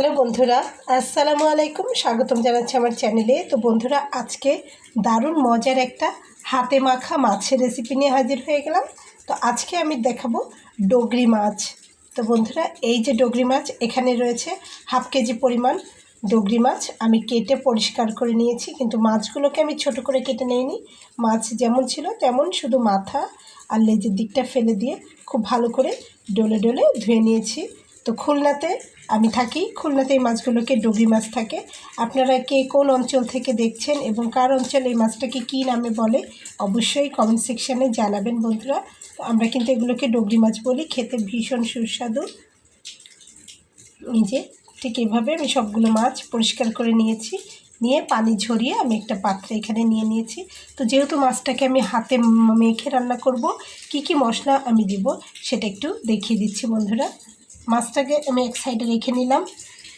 Hello বন্ধুরা, আসসালামু আলাইকুম, স্বাগতম জানাচ্ছি আমার চ্যানেলে। তো বন্ধুরা, আজকে দারুণ মজার একটা হাতে মাখা মাছের রেসিপি নিয়ে হাজির হয়ে গেলাম। তো আজকে আমি দেখাবো ডগরি মাছ। তো বন্ধুরা, এই যে ডগরি মাছ, এখানে রয়েছে হাফ কেজি পরিমাণ ডগরি মাছ। আমি কেটে পরিষ্কার করে নিয়েছি, কিন্তু মাছগুলোকে আমি ছোট করে কেটে নিইনি। মাছ যেমন ছিল, তেমন শুধু মাথা আর লেজের দিকটা ফেলে দিয়ে খুব ভালো করে ডলে ডলে ধুয়ে নিয়েছি। তো খুলনাতে আমি থাকি। খুলনাতে এই মাছগুলোকে ডগরি মাছ থাকে। আপনারা কে কোন অঞ্চল থেকে দেখছেন এবং কার অঞ্চলে এই মাছটাকে কী নামে বলে, অবশ্যই কমেন্ট সেকশানে জানাবেন বন্ধুরা। তো আমরা কিন্তু এগুলোকে ডগরি মাছ বলি। খেতে ভীষণ সুস্বাদু। নিজে ঠিক এভাবে আমি সবগুলো মাছ পরিষ্কার করে নিয়েছি। নিয়ে পানি ঝরিয়ে আমি একটা পাত্রে এখানে নিয়ে নিয়েছি। তো যেহেতু মাছটাকে আমি হাতে মেখে রান্না করব, কি কি মশলা আমি দিব সেটা একটু দেখিয়ে দিচ্ছি বন্ধুরা। মাছটাকে আমি এক সাইডে রেখে নিলাম।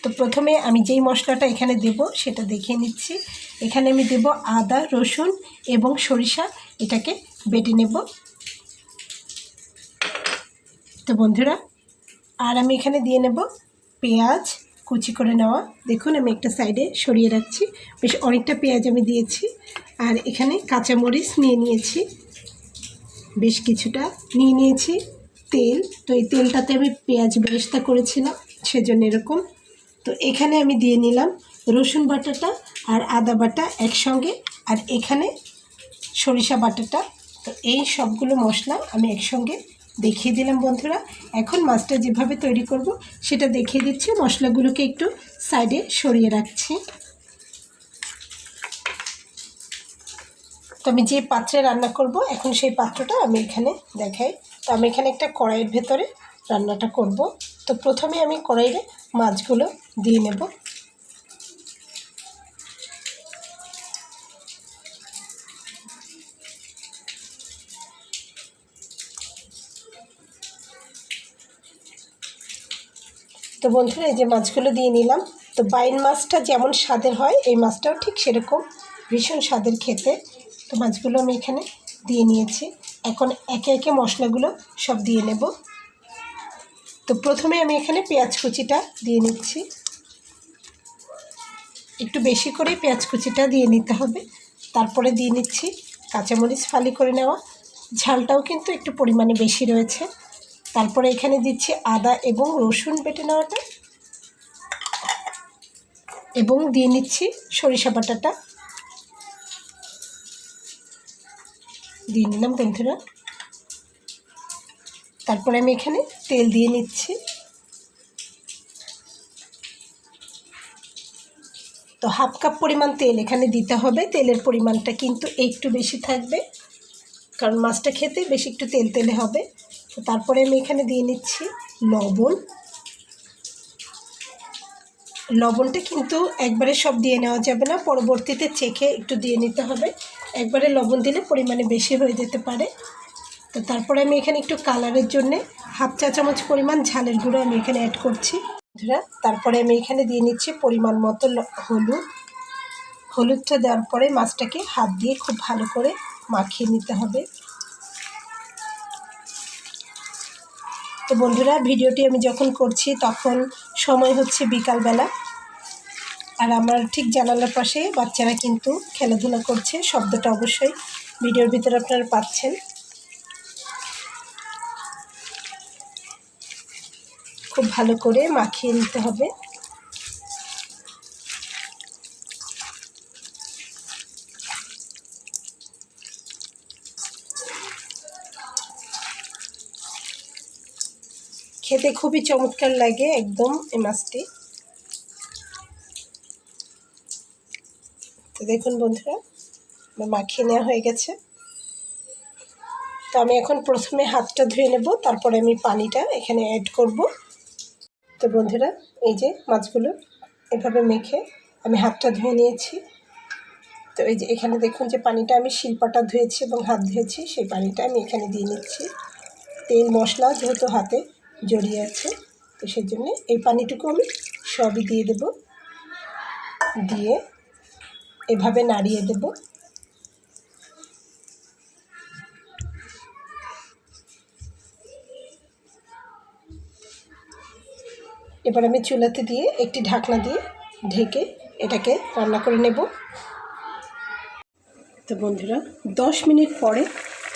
তো প্রথমে আমি যেই মশলাটা এখানে দেব সেটা দেখিয়ে নিচ্ছি। এখানে আমি দেব আদা, রসুন এবং সরিষা। এটাকে বেটে নেব। তো বন্ধুরা, আর আমি এখানে দিয়ে নেব পেঁয়াজ। কুচি করে নেওয়া। দেখুন, আমি একটা সাইডে সরিয়ে রাখছি। বেশ অনেকটা পেঁয়াজ আমি দিয়েছি। আর এখানে কাঁচামরিচ নিয়ে নিয়েছি। বেশ কিছুটা নিয়ে নিয়েছি। তেল, তো এই তেলটাতে আমি পেঁয়াজ বেরেস্তা করেছিলাম, সেজন্য এরকম। তো এখানে আমি দিয়ে নিলাম রসুন বাটাটা আর আদা বাটা একসঙ্গে, আর এখানে সরিষা বাটাটা। তো এই সবগুলো মশলা আমি একসঙ্গে দেখিয়ে দিলাম বন্ধুরা। এখন মাছটা যেভাবে তৈরি করব, সেটা দেখিয়ে দিচ্ছি। মশলাগুলোকে একটু সাইডে সরিয়ে রাখছি। তো আমি যে পাত্রে রান্না করব, এখন সেই পাত্রটা আমি এখানে দেখাই। তো আমি এখানে একটা কড়াইয়ের ভেতরে রান্নাটা করব। তো প্রথমে আমি কড়াইয়ে মাছগুলো দিয়ে নেব। তো বন্ধুরা, এই যে মাছগুলো দিয়ে নিলাম। তো বাইন মাছটা যেমন স্বাদের হয়, এই মাছটাও ঠিক সেরকম ভীষণ স্বাদের খেতে। তো মাছগুলো আমি এখানে দিয়ে নিয়েছি। এখন একে একে মশলাগুলো সব দিয়ে নেব। তো প্রথমে আমি এখানে পেঁয়াজ কুচিটা দিয়ে নিচ্ছি। একটু বেশি করে পেঁয়াজ কুচিটা দিয়ে নিতে হবে। তারপরে দিয়ে নিচ্ছি কাঁচামরিচ ফালি করে নেওয়া। ঝালটাও কিন্তু একটু পরিমাণে বেশি রয়েছে। তারপরে এখানে দিচ্ছি আদা এবং রসুন বেটে নেওয়াটা। এবং দিয়ে নিচ্ছি সরিষা বাটাটা। দিয়ে নিলাম বন্ধুরা। তারপরে আমি এখানে তেল দিয়ে নিচ্ছি। তো হাফ কাপ পরিমাণ তেল এখানে দিতে হবে। তেলের পরিমাণটা কিন্তু একটু বেশি থাকবে, কারণ মাছটা খেতে বেশি একটু তেল তেলে হবে। তো তারপরে আমি এখানে দিয়ে নিচ্ছি লবণ। লবণটা কিন্তু একবারে সব দিয়ে নেওয়া যাবে না, পরবর্তীতে চেখে একটু দিয়ে নিতে হবে। একবারে লবণ দিলে পরিমাণে বেশি হয়ে যেতে পারে। তো তারপরে আমি এখানে একটু কালারের জন্যে হাফ চা চামচ পরিমাণ ঝালের গুঁড়ো আমি এখানে অ্যাড করছি। বন্ধুরা, তারপরে আমি এখানে দিয়ে নিচ্ছি পরিমাণ মতো হলুদ। হলুদটা দেওয়ার পরে মাছটাকে হাত দিয়ে খুব ভালো করে মাখিয়ে নিতে হবে। তো বন্ধুরা, ভিডিওটি আমি যখন করছি তখন সময় হচ্ছে বিকালবেলা। আর আমার ঠিক জানালার পাশে বাচ্চারা কিন্তু খেলাধুলা করছে, শব্দটা অবশ্যই ভিডিওর ভিতরে আপনারা পাচ্ছেন। খুব ভালো করে মাখিয়ে নিতে হবে। খেতে খুবই চমৎকার লাগে একদম এই মাছটি। তো দেখুন বন্ধুরা মাখিয়ে নেওয়া হয়ে গেছে। তো আমি এখন প্রথমে হাতটা ধুয়ে নেব, তারপরে আমি পানিটা এখানে অ্যাড করব। তো বন্ধুরা, এই যে মাছগুলো এভাবে মেখে আমি হাতটা ধুয়ে নিয়েছি। তো এই যে এখানে দেখুন যে পানিটা আমি শিল্পাটা ধুয়েছি এবং হাত ধুয়েছি, সেই পানিটা আমি এখানে দিয়ে নিচ্ছি। তেল, মশলা যেহেতু হাতে জড়িয়ে আছে, তো সেই জন্যে এই পানিটুকু আমি সবই দিয়ে দেব। দিয়ে এভাবে নাড়িয়ে দেব। এবার আমি চুলাতে দিয়ে একটি ঢাকনা দিয়ে ঢেকে এটাকে রান্না করে নেব। তো বন্ধুরা, দশ মিনিট পরে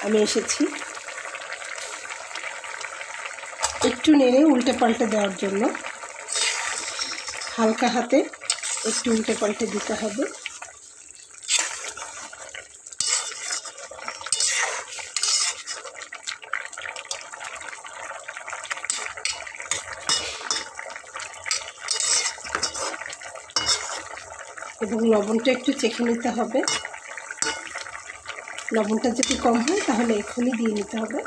আমি এসেছি। একটু নেড়ে উল্টে পাল্টে দেওয়ার জন্য। হালকা হাতে একটু উল্টে পাল্টে দিতে হবে। এবং লবণটা একটু চেখে নিতে হবে। লবণটা যদি কম হয়, তাহলে এখনই দিয়ে নিতে হবে।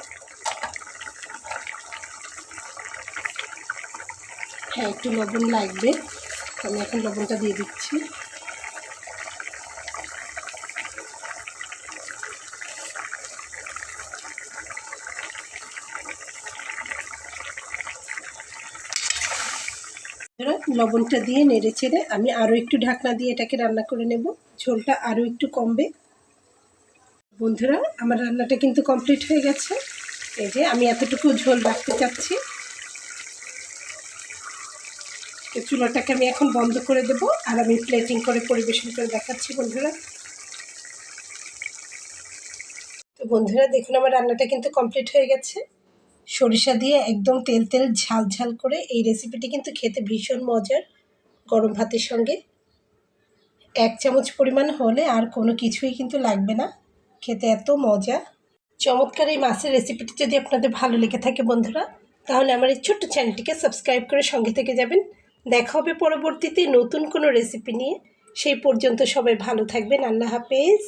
হ্যাঁ একটু লবণ লাগবে। আমি এখন লবণটা দিয়ে দিচ্ছি। এবার লবণটা দিয়ে নেড়ে চেড়ে আমি আরও একটু ঢাকনা দিয়ে এটাকে রান্না করে নেব। ঝোলটা আরও একটু কমবে। বন্ধুরা, আমার রান্নাটা কিন্তু কমপ্লিট হয়ে গেছে। এই যে আমি এতটুকু ঝোল রাখতে চাচ্ছি। তো চুলাটাকে আমি এখন বন্ধ করে দেব আর আমি প্লেটিং করে পরিবেশন করে দেখাচ্ছি, বন্ধুরা। তো বন্ধুরা, দেখুন আমার রান্নাটা কিন্তু কমপ্লিট হয়ে গেছে। সরিষা দিয়ে একদম তেল তেল ঝাল ঝাল করে এই রেসিপিটি কিন্তু খেতে ভীষণ মজার গরম ভাতের সঙ্গে। এক চামচ পরিমাণ হলে আর কোনো কিছুই কিন্তু লাগবে না। খেতে এত মজা। চমৎকার এই মাছের রেসিপিটি যদি আপনাদের ভালো লেগে থাকে বন্ধুরা, তাহলে আমার এই ছোট্ট চ্যানেলটিকে সাবস্ক্রাইব করে সঙ্গে থেকে যাবেন। দেখা হবে পরবর্তীতে নতুন কোনো রেসিপি নিয়ে। সেই পর্যন্ত সবাই ভালো থাকবেন। আল্লাহ হাফেজ।